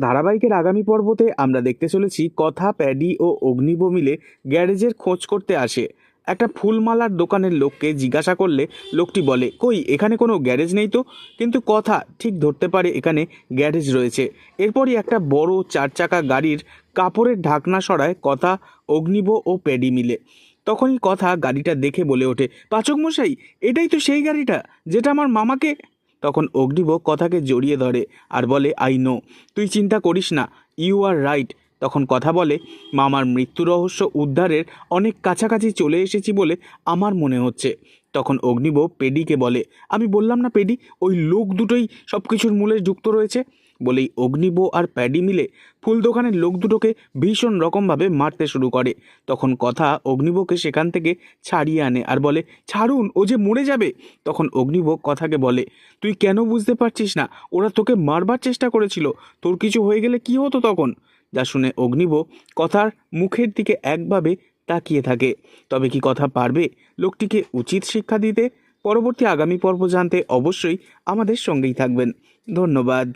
ধারাবাহিকের আগামী পর্বতে আমরা দেখতে চলেছি কথা, প্যাডি ও অগ্নিব মিলে গ্যারেজের খোঁজ করতে আসে। একটা ফুলমালার দোকানের লোককে জিজ্ঞাসা করলে লোকটি বলে, কই, এখানে কোনো গ্যারেজ নেই তো? কিন্তু কথা ঠিক ধরতে পারে এখানে গ্যারেজ রয়েছে। এরপরই একটা বড় চার চাকা গাড়ির কাপড়ের ঢাকনা সরায় কথা, অগ্নিব ও প্যাডি মিলে। তখনই কথা গাড়িটা দেখে বলে ওঠে, পাচক মশাই, এটাই তো সেই গাড়িটা, যেটা আমার মামাকে তখন অগ্নিব কথাকে জড়িয়ে ধরে আর বলে, আই নো, তুই চিন্তা করিস না ইউ আর রাইট তখন কথা বলে, মামার মৃত্যু রহস্য উদ্ধারের অনেক কাছাকাছি চলে এসেছি বলে আমার মনে হচ্ছে। তখন অগ্নিব পেডিকে বলে, আমি বললাম না পেডি, ওই লোক দুটোই সব কিছুর মূলে যুক্ত রয়েছে? বলেই অগ্নিব আর প্যাডি মিলে ফুল দোকানের লোক দুটোকে ভীষণ রকমভাবে মারতে শুরু করে। তখন কথা অগ্নিবকে সেখান থেকে ছাড়িয়ে আনে আর বলে, ছাড়ুন, ও যে মরে যাবে। তখন অগ্নিব কথাকে বলে, তুই কেন বুঝতে পারছিস না? ওরা তোকে মারবার চেষ্টা করেছিল। তোর কিছু হয়ে গেলে কি হতো তখন? যা শুনে অগ্নিব কথার মুখের দিকে একভাবে তাকিয়ে থাকে। তবে কি কথা পারবে? লোকটিকে উচিত শিক্ষা দিতে? পরবর্তী আগামী পর্ব জানতে অবশ্যই আমাদের সঙ্গেই থাকবেন। ধন্যবাদ।